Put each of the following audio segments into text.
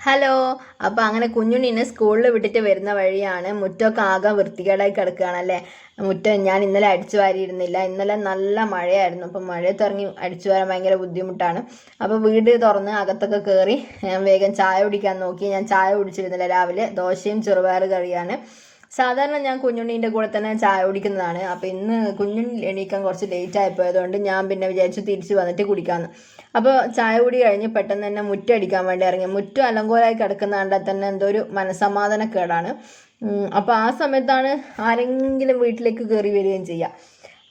Hello അപ്പോൾ അങ്ങനെ കുഞ്ഞുണ്ണിനെ സ്കൂളിൽ വിട്ടിട്ട് വരുന്ന വഴിയാണ് മുറ്റമൊക്കെ ആകെ വൃത്തികേടായി കിടക്കുകയാണല്ലേ? മുറ്റം ഞാൻ ഇന്നലെ അടിച്ചു വാരിയിരുന്നില്ല. ഇന്നലെ നല്ല മഴയായിരുന്നു. അപ്പം മഴയത്ത് ഇറങ്ങി അടിച്ചു വരാൻ ഭയങ്കര ബുദ്ധിമുട്ടാണ്. അപ്പോൾ വീട് തുറന്ന് അകത്തൊക്കെ കയറി വേഗം ചായ കുടിക്കാൻ നോക്കി. ഞാൻ ചായ കുടിച്ചിരുന്നില്ല രാവിലെ. ദോശയും ചെറുപയർ കറിയാണ്. സാധാരണ ഞാൻ കുഞ്ഞുണ്ണീന്റെ കൂടെ തന്നെ ചായ കുടിക്കുന്നതാണ്. അപ്പോൾ ഇന്ന് കുഞ്ഞുണ്ണി എണീക്കാൻ കുറച്ച് ലേറ്റ് ആയിപ്പോയതുകൊണ്ട് ഞാൻ പിന്നെ വിചാരിച്ചു തിരിച്ച് വന്നിട്ട് കുടിക്കാമെന്ന് അപ്പോൾ ചായ കുടി കഴിഞ്ഞ് പെട്ടെന്ന് തന്നെ മുറ്റടിക്കാൻ വേണ്ടി ഇറങ്ങി. മുറ്റം അലങ്കോലായി കിടക്കുന്ന കണ്ടാൽ തന്നെ എന്തോ ഒരു മനസമാധാനക്കേടാണ് അപ്പോൾ ആ സമയത്താണ് ആരെങ്കിലും വീട്ടിലേക്ക് കയറി വരികയും ചെയ്യുക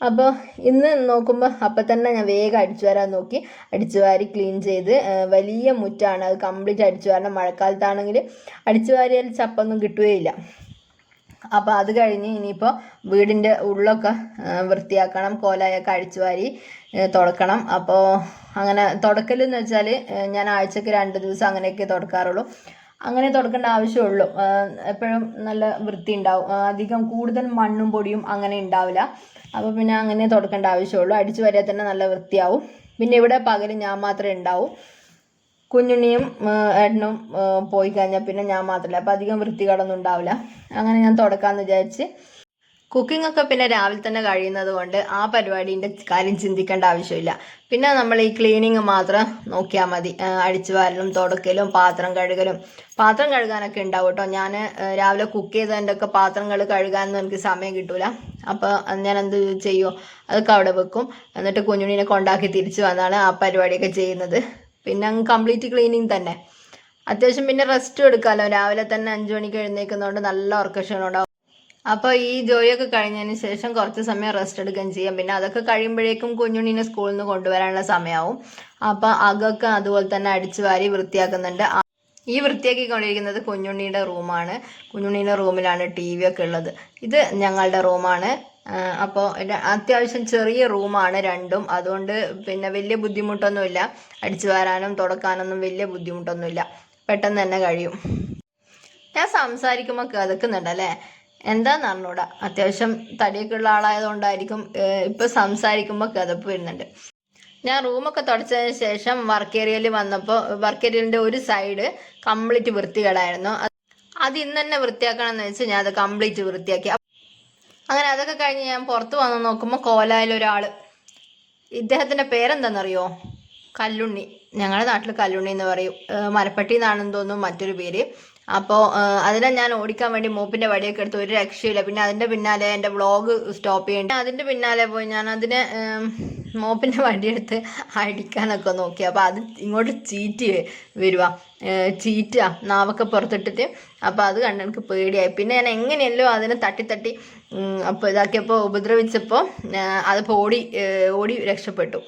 അപ്പോൾ ഇന്ന് നോക്കുമ്പോൾ അപ്പം തന്നെ ഞാൻ വേഗം അടിച്ചു വരാൻ നോക്കി. അടിച്ചു വാരി ക്ലീൻ ചെയ്ത് വലിയ മുറ്റാണ്. അത് കംപ്ലീറ്റ് അടിച്ചു വരണം. മഴക്കാലത്താണെങ്കിൽ അടിച്ചു വാരിയാൽ ചപ്പൊന്നും കിട്ടുകയില്ല. അപ്പോൾ അത് കഴിഞ്ഞ് ഇനിയിപ്പോൾ വീടിന്റെ ഉള്ളൊക്കെ വൃത്തിയാക്കണം കോലായൊക്കെ അഴിച്ചു വാരി തുടക്കണം. അപ്പോൾ അങ്ങനെ തുടക്കൽ എന്ന് വെച്ചാൽ ഞാൻ ആഴ്ചക്ക് രണ്ട് ദിവസം അങ്ങനെയൊക്കെ തുടക്കാറുള്ളൂ. അങ്ങനെ തുടക്കേണ്ട ആവശ്യമുള്ളൂ. എപ്പോഴും നല്ല വൃത്തി ഉണ്ടാവും അധികം കൂടുതൽ മണ്ണും പൊടിയും അങ്ങനെ ഉണ്ടാവില്ല. അപ്പോൾ പിന്നെ അങ്ങനെ തുടക്കേണ്ട ആവശ്യമുള്ളൂ. അടിച്ചു വാരിയാൽ തന്നെ നല്ല വൃത്തിയാവും. പിന്നെ ഇവിടെ പകൽ ഞാൻ മാത്രമേ ഉണ്ടാവൂ. കുഞ്ഞുണ്ണിയും ഏട്ടനും പോയി കഴിഞ്ഞാൽ പിന്നെ ഞാൻ മാത്രമല്ല അപ്പം അധികം വൃത്തികേടൊന്നും ഉണ്ടാവില്ല. അങ്ങനെ ഞാൻ തുടക്കാമെന്ന് വിചാരിച്ച് കുക്കിംഗ് ഒക്കെ പിന്നെ രാവിലെ തന്നെ കഴിയുന്നത് കൊണ്ട് ആ പരിപാടീന്റെ കാര്യം ചിന്തിക്കേണ്ട ആവശ്യമില്ല. പിന്നെ നമ്മൾ ഈ ക്ലീനിങ് മാത്രം നോക്കിയാൽ മതി. അടിച്ചു വാരലും തുടക്കലും പാത്രം കഴുകലും. പാത്രം കഴുകാനൊക്കെ ഉണ്ടാവും കേട്ടോ ഞാൻ രാവിലെ കുക്ക് ചെയ്തതിന്റെ ഒക്കെ പാത്രങ്ങൾ കഴുകാനൊന്നും എനിക്ക് സമയം കിട്ടൂല. അപ്പോൾ ഞാൻ എന്ത് ചെയ്യുമോ അതൊക്കെ അവിടെ വെക്കും. എന്നിട്ട് കുഞ്ഞുണ്ണിനെ കൊണ്ടാക്കി തിരിച്ചു വന്നാണ് ആ പരിപാടിയൊക്കെ ചെയ്യുന്നത്. പിന്നെ അങ്ങ് കംപ്ലീറ്റ് ക്ലീനിങ് തന്നെ. അത്യാവശ്യം പിന്നെ റെസ്റ്റും എടുക്കാമല്ലോ രാവിലെ തന്നെ അഞ്ചു മണിക്ക് എഴുന്നേൽക്കുന്നതുകൊണ്ട് നല്ല ഉറക്കക്ഷണം ഉണ്ടാവും. അപ്പോൾ ഈ ജോലിയൊക്കെ കഴിഞ്ഞതിന് ശേഷം കുറച്ച് സമയം റെസ്റ്റ് എടുക്കുകയും ചെയ്യാം. പിന്നെ അതൊക്കെ കഴിയുമ്പോഴേക്കും കുഞ്ഞുണ്ണിനെ സ്കൂളിൽ നിന്ന് കൊണ്ടുവരാനുള്ള സമയമാവും അപ്പോൾ അകൊക്കെ അതുപോലെ തന്നെ അടിച്ചു വാരി വൃത്തിയാക്കുന്നുണ്ട്. ഈ വൃത്തിയാക്കിക്കൊണ്ടിരിക്കുന്നത് കുഞ്ഞുണ്ണിയുടെ റൂമാണ് കുഞ്ഞുണ്ണിയുടെ റൂമിലാണ് ടി വി ഒക്കെ ഉള്ളത്. ഇത് ഞങ്ങളുടെ റൂമാണ് അപ്പോൾ അത്യാവശ്യം ചെറിയ റൂമാണ് രണ്ടും. അതുകൊണ്ട് പിന്നെ വലിയ ബുദ്ധിമുട്ടൊന്നുമില്ല. അടിച്ചു വാരാനും തുടക്കാനൊന്നും വലിയ ബുദ്ധിമുട്ടൊന്നുമില്ല. പെട്ടെന്ന് തന്നെ കഴിയും. ഞാൻ സംസാരിക്കുമ്പോൾ കിതക്കുന്നുണ്ടല്ലേ എന്താന്ന് അറിഞ്ഞൂടാ. അത്യാവശ്യം തടിയൊക്കെ ഉള്ള ആളായതുകൊണ്ടായിരിക്കും ഇപ്പം സംസാരിക്കുമ്പോൾ കിതപ്പ് വരുന്നുണ്ട്. ഞാൻ റൂമൊക്കെ തുടച്ചതിന് ശേഷം വർക്ക് ഏരിയയിൽ വന്നപ്പോൾ വർക്ക് ഏരിയലിന്റെ ഒരു സൈഡ് കംപ്ലീറ്റ് വൃത്തികേടായിരുന്നു. അത് ഇന്ന് തന്നെ വൃത്തിയാക്കണം എന്ന് വെച്ച് ഞാൻ അത് കംപ്ലീറ്റ് വൃത്തിയാക്കി. അങ്ങനെ അതൊക്കെ കഴിഞ്ഞ് ഞാൻ പുറത്ത് വന്ന് നോക്കുമ്പോൾ കോലായിൽ ഒരാൾ ഇദ്ദേഹത്തിന്റെ പേരെന്താണെന്നറിയോ കല്ലുണ്ണി. ഞങ്ങളുടെ നാട്ടിൽ കല്ലുണ്ണി എന്ന് പറയും. മരപ്പട്ടി എന്നാണെന്ന് തോന്നുന്നു മറ്റൊരു പേര്. അപ്പോൾ അതിനെ ഞാൻ ഓടിക്കാൻ വേണ്ടി മൂപ്പിന്റെ വടിയൊക്കെ എടുത്ത് ഒരു രക്ഷയില്ല പിന്നെ അതിന്റെ പിന്നാലെ എന്റെ വ്ളോഗ് സ്റ്റോപ്പ് ചെയ്യേണ്ടി. അതിന്റെ പിന്നാലെ പോയി ഞാൻ അതിനെ മോപ്പിന്റെ വടിയെടുത്ത് അടിക്കാനൊക്കെ നോക്കി. അപ്പോൾ അത് ഇങ്ങോട്ട് ചീറ്റ് വരുക. ചീറ്റുക. നാവൊക്കെ പുറത്തിട്ടിട്ട്. അപ്പോൾ അത് കണ്ട് എനിക്ക് പേടിയായി. പിന്നെ ഞാൻ എങ്ങനെയല്ലോ അതിനെ തട്ടി തട്ടി അപ്പോൾ ഇതാക്കിയപ്പോൾ ഉപദ്രവിച്ചപ്പോൾ അത് ഓടി ഓടി രക്ഷപ്പെട്ടു.